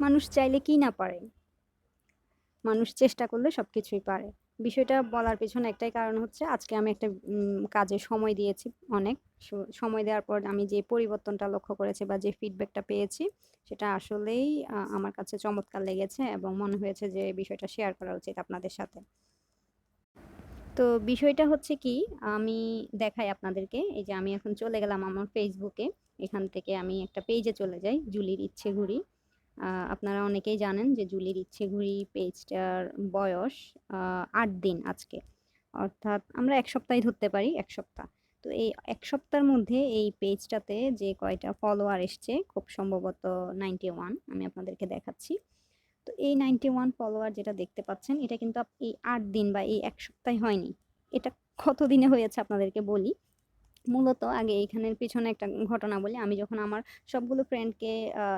মানুষ চাইলে কি না পারে? মানুষ চেষ্টা করলে সব কিছুই পারে। বিষয়টা বলার পেছনে একটাই কারণ হচ্ছে, আজকে আমি একটা কাজে সময় দিয়েছি অনেক। সময় দেওয়ার পর আমি যে পরিবর্তনটা লক্ষ্য করেছি বা যে ফিডব্যাকটা পেয়েছি, সেটা আসলেই আমার কাছে চমৎকার লেগেছে এবং মনে হয়েছে যে বিষয়টা শেয়ার করা উচিত আপনাদের সাথে। তো বিষয়টা হচ্ছে কি, আমি দেখাই আপনাদেরকে। এই যে আমি এখন চলে গেলাম আমার ফেসবুকে এখান থেকে আমি একটা পেজে চলে যাই, জুলির ইচ্ছে ঘুরি। আপনারা অনেকেই জানেন যে জুলির ইচ্ছে ঘুরি পেজটার বয়স আট দিন আজকে। অর্থাৎ আমরা এক সপ্তাহে ধরতে পারি, এক সপ্তাহ। তো এই এক সপ্তাহের মধ্যে এই পেজটাতে যে কয়টা ফলোয়ার এসছে, খুব সম্ভবত নাইনটি ওয়ান আমি আপনাদেরকে দেখাচ্ছি। তো এই নাইনটি ওয়ান ফলোয়ার যেটা দেখতে পাচ্ছেন, এটা কিন্তু এই আট দিন বা এই এক সপ্তাহে হয়নি। এটা কত দিনে হয়েছে আপনাদেরকে বলি? মূলত আগে এইখানের পিছনে একটা ঘটনা বলি। আমি যখন আমার সবগুলো ফ্রেন্ডকে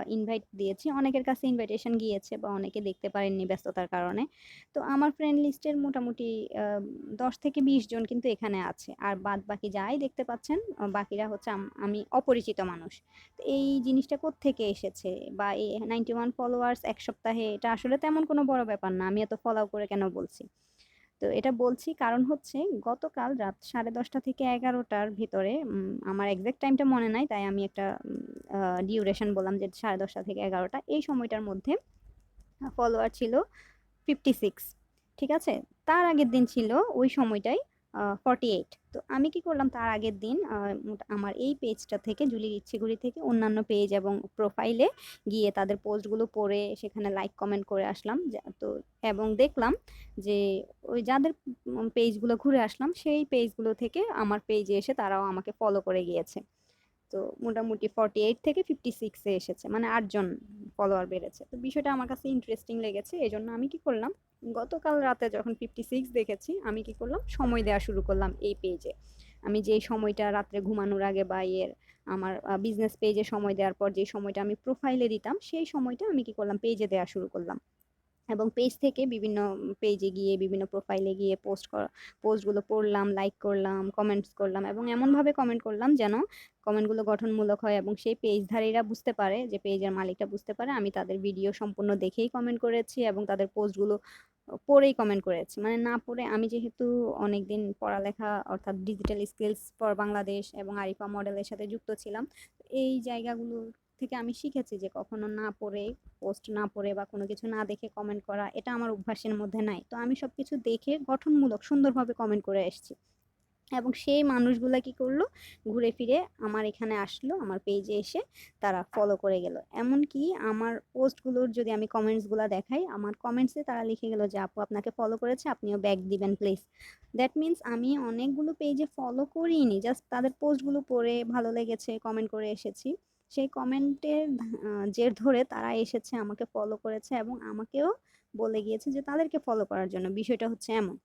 ইনভাইট দিয়েছি, অনেকের কাছে ইনভাইটেশন গিয়েছে বা অনেকে দেখতে পারেননি ব্যস্ততার কারণে। তো আমার ফ্রেন্ড লিস্টের মোটামুটি দশ থেকে বিশ জন কিন্তু এখানে আছে। আর বাদ বাকি যাই দেখতে পাচ্ছেন বাকিরা হচ্ছে আম- অপরিচিত মানুষ। তো এই জিনিসটা থেকে এসেছে? বা এই নাইনটি ওয়ান ফলোয়ার্স এক সপ্তাহে, এটা আসলে তেমন কোনো বড় ব্যাপার না। আমি এত ফলো করে কেন বলছি? তো এটা বলছি কারণ হচ্ছে গতকাল রাত সাড়ে দশটা থেকে এগারোটার ভিতরে আমার একজ্যাক্ট টাইমটা মনে নাই, তাই আমি একটা ডিউরেশন বললাম যে সাড়ে দশটা থেকে এগারোটা, এই সময়টার মধ্যে ফলোয়ার ছিল ফিফটি সিক্স ঠিক আছে? তার আগের দিন ছিল ওই সময়টাই ফর্টি এইট তো আমি কি করলাম, তার আগের দিন আমার এই পেজটা থেকে, জুলির ইচ্ছেগুড়ি থেকে অন্যান্য পেজ এবং প্রোফাইলে গিয়ে তাদের পোস্টগুলো পড়ে সেখানে লাইক কমেন্ট করে আসলাম। তো, এবং দেখলাম যে, ওই যাদের পেজগুলো ঘুরে আসলাম, সেই পেজগুলো থেকে আমার পেজে এসে তারাও আমাকে ফলো করে গিয়েছে। তো মোটামুটি ফর্টি এইট থেকে ফিফটি সিক্সে এসেছে মানে আটজন ফলোয়ার বেড়েছে। তো বিষয়টা আমার কাছে ইন্টারেস্টিং লেগেছে এই জন্য আমি কি করলাম গতকাল রাতে যখন ফিফটি সিক্স দেখেছি, আমি কি করলাম? সময় দেওয়া শুরু করলাম এই পেজে আমি যে সময়টা রাত্রে ঘুমানোর আগে বা এর আমার বিজনেস পেজে সময় দেওয়ার পর যে সময়টা আমি প্রোফাইলে দিতাম, সেই সময়টা আমি কি করলাম? পেজে দেওয়া শুরু করলাম। এবং পেজ থেকে বিভিন্ন পেজে গিয়ে, বিভিন্ন প্রোফাইলে গিয়ে পোস্ট পোস্টগুলো পড়লাম লাইক করলাম কমেন্টস করলাম এবং এমনভাবে কমেন্ট করলাম যেন কমেন্টগুলো গঠনমূলক হয় এবং সেই পেজধারীরা বুঝতে পারে যে পেজের মালিকটা বুঝতে পারে। আমি তাদের ভিডিও সম্পূর্ণ দেখেই কমেন্ট করেছি এবং তাদের পোস্টগুলো পড়েই কমেন্ট করেছি। মানে না পড়ে আমি যেহেতু অনেকদিন পড়ালেখা অর্থাৎ ডিজিটাল স্কিলস ফর বাংলাদেশ এবং আরিফা মডেলের সাথে যুক্ত ছিলাম, এই জায়গাগুলো থেকে আমি শিখেছি যে কখনো না পড়ে পোস্ট না পড়ে বা কোনো কিছু না দেখে কমেন্ট করা, এটা আমার অভ্যাসের মধ্যে নাই। তো আমি সব কিছু দেখে গঠনমূলক সুন্দরভাবে কমেন্ট করে এসেছি। এবং সেই মানুষগুলা কি করল? ঘুরে ফিরে আমার এখানে আসলো, আমার পেজে এসে তারা ফলো করে গেল। এমনকি আমার পোস্টগুলোর যদি আমি কমেন্টসগুলো দেখাই, আমার কমেন্টসে তারা লিখে গেল যে, আপু, আপনাকে ফলো করেছে, আপনিও ব্যাক দিবেন প্লিজ দ্যাট মিন্স আমি অনেকগুলো পেজে ফলো করিনি জাস্ট তাদের পোস্টগুলো পড়ে ভালো লেগেছে কমেন্ট করে এসেছি। সেই কমেন্টের জের ধরে তারা এসেছে, আমাকে ফলো করেছে এবং আমাকেও বলে গিয়েছে যে তাদেরকে ফলো করার জন্য। বিষয়টা হচ্ছে এমন।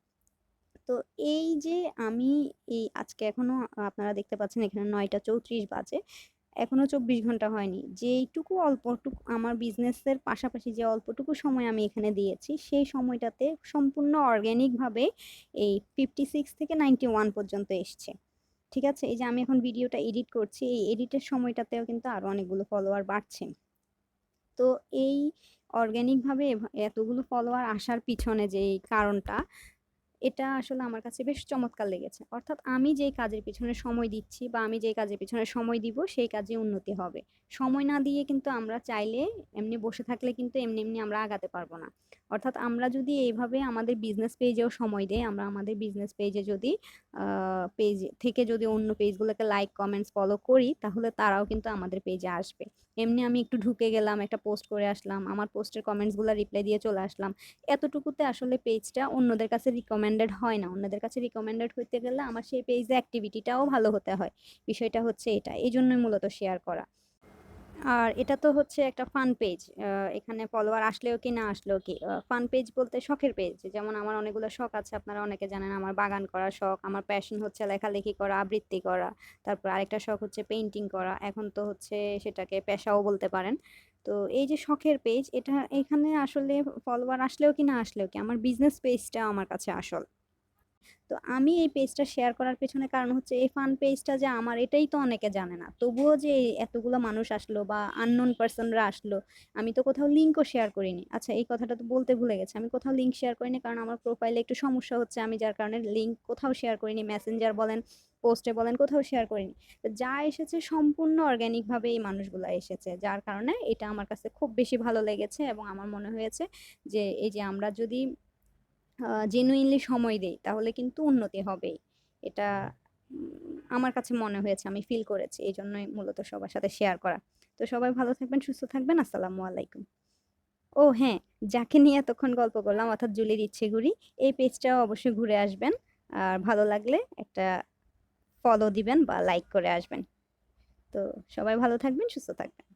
তো এই যে আমি এই আজকে এখনও, আপনারা দেখতে পাচ্ছেন এখানে নয়টা চৌত্রিশ বাজে, এখনও চব্বিশ ঘণ্টা হয়নি। যেইটুকু অল্পটুকু আমার বিজনেসের পাশাপাশি যে অল্পটুকু সময় আমি এখানে দিয়েছি, সেই সময়টাতে সম্পূর্ণ অর্গ্যানিকভাবে এই ফিফটি সিক্স থেকে নাইনটি ওয়ান পর্যন্ত এসছে। ঠিক আছে? এই যে আমি এখন ভিডিওটা এডিট করছি, এই এডিটের সময়টাতেও কিন্তু আরও অনেকগুলো ফলোয়ার বাড়ছে। তো এই অর্গ্যানিকভাবে এতগুলো ফলোয়ার আসার পিছনে যে কারণটা, এটা আসলে আমার কাছে বেশ চমৎকার লেগেছে। অর্থাৎ আমি যেই কাজের পিছনে সময় দিচ্ছি বা আমি যেই কাজের পিছনে সময় দিব, সেই কাজে উন্নতি হবে। সময় না দিয়ে কিন্তু আমরা চাইলে এমনি বসে থাকলে কিন্তু এমনি এমনি আমরা আগাতে পারব না। অর্থাৎ আমরা যদি এইভাবে আমাদের বিজনেস পেজেও সময় দেই, আমরা আমাদের বিজনেস পেজে যদি পেজ থেকে যদি অন্য পেজগুলোকে লাইক কমেন্টস ফলো করি, তাহলে তারাও কিন্তু আমাদের পেজে আসবে। এমনি আমি একটু ঢুকে গেলাম, একটা পোস্ট করে আসলাম, আমার পোস্টের কমেন্টসগুলো রিপ্লাই দিয়ে চলে আসলাম। এতটুকুতে আসলে পেজটা অন্যদের কাছে রিকমেন্ডেড হয় না। অন্যদের কাছে রিকমেন্ডেড হইতে গেলে আমার সেই পেজে অ্যাক্টিভিটিটাও ভালো হতে হয়। বিষয়টা হচ্ছে এটা। এই জন্যই মূলত শেয়ার করা। আর এটা তো হচ্ছে একটা ফান পেজ এখানে ফলোয়ার আসলেও কি না আসলেও কি ফান পেজ বলতে শখের পেজ যেমন আমার অনেকগুলো শখ আছে, আপনারা অনেকে জানেন আমার বাগান করা শখ, আমার প্যাশন হচ্ছে লেখালেখি করা, আবৃত্তি করা, তারপর আরেকটা শখ হচ্ছে পেইন্টিং করা, এখন তো হচ্ছে সেটাকে পেশাও বলতে পারেন, তো এই যে শখের পেজ এটা এখানে আসলে ফলোয়ার আসলেও কি না আসলেও কি, আমার বিজনেস পেজটা আমার কাছে আসল। তো আমি এই পেজটা শেয়ার করার পেছনে কারণ হচ্ছে এই ফান পেজটা যে আমার, এটাই তো অনেকে জানে না। তবুও যে এতগুলো মানুষ আসলো বা আননোন পার্সনরা আসলো, আমি তো কোথাও লিঙ্কও শেয়ার করিনি। আচ্ছা এই কথাটা তো বলতে ভুলে গেছি। আমি কোথাও লিঙ্ক শেয়ার করিনি কারণ আমার প্রোফাইলে একটু সমস্যা হচ্ছে। আমি যার কারণে লিঙ্ক কোথাও শেয়ার করিনি মেসেঞ্জার বলেন পোস্টে বলেন, কোথাও শেয়ার করিনি। যা এসেছে সম্পূর্ণ অর্গ্যানিকভাবে এই মানুষগুলো এসেছে, যার কারণে এটা আমার কাছে খুব বেশি ভালো লেগেছে এবং আমার মনে হয়েছে যে এই যে আমরা যদি জেনুইনলি সময় দেই, তাহলে কিন্তু উন্নতি হবেই। এটা আমার কাছে মনে হয়েছে, আমি ফিল করেছি এই জন্যই মূলত সবার সাথে শেয়ার করা। তো সবাই ভালো থাকবেন, সুস্থ থাকবেন, আসসালামু আলাইকুম। ও হ্যাঁ যাকে নিয়ে এতক্ষণ গল্প করলাম, অর্থাৎ জুলির ইচ্ছে ঘুরি, এই পেজটাও অবশ্যই ঘুরে আসবেন। আর ভালো লাগলে একটা ফলো দিবেন বা লাইক করে আসবেন। তো সবাই ভালো থাকবেন, সুস্থ থাকবেন।